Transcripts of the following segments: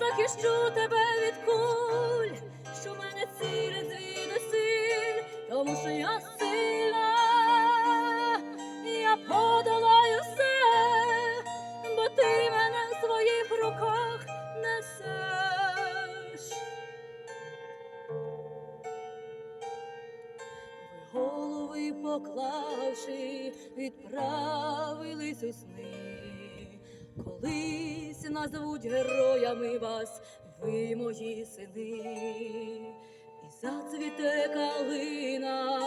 захищу тебе від куль, що мене цілять звідусіль, тому що я сильна, я подолаю все, бо ти мене в своїх руках несеш. Ви голови поклавши, відправились у сни. Колись назвуть героями вас, ви мої сини. І зацвіте калина,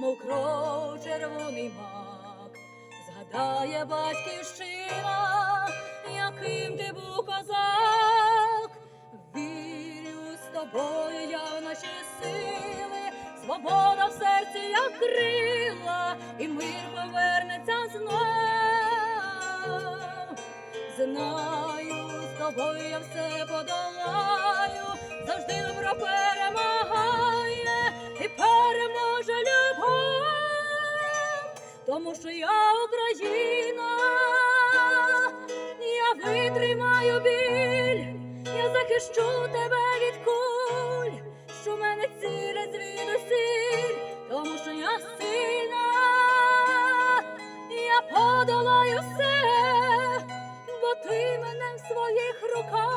мов кров червоний мак, згадає батьківщина, яким ти був козак. Вірю з тобою я в наші сили, свобода в серці, як крила, і мир повернеться знов. Знаю, з тобою я все подолаю, завжди добро перемагає і переможе любов, тому що я Україна, я витримаю біль, я захищу тебе від куль, що мене цілять звідусіль, тому що я сильна, я подолаю все, бо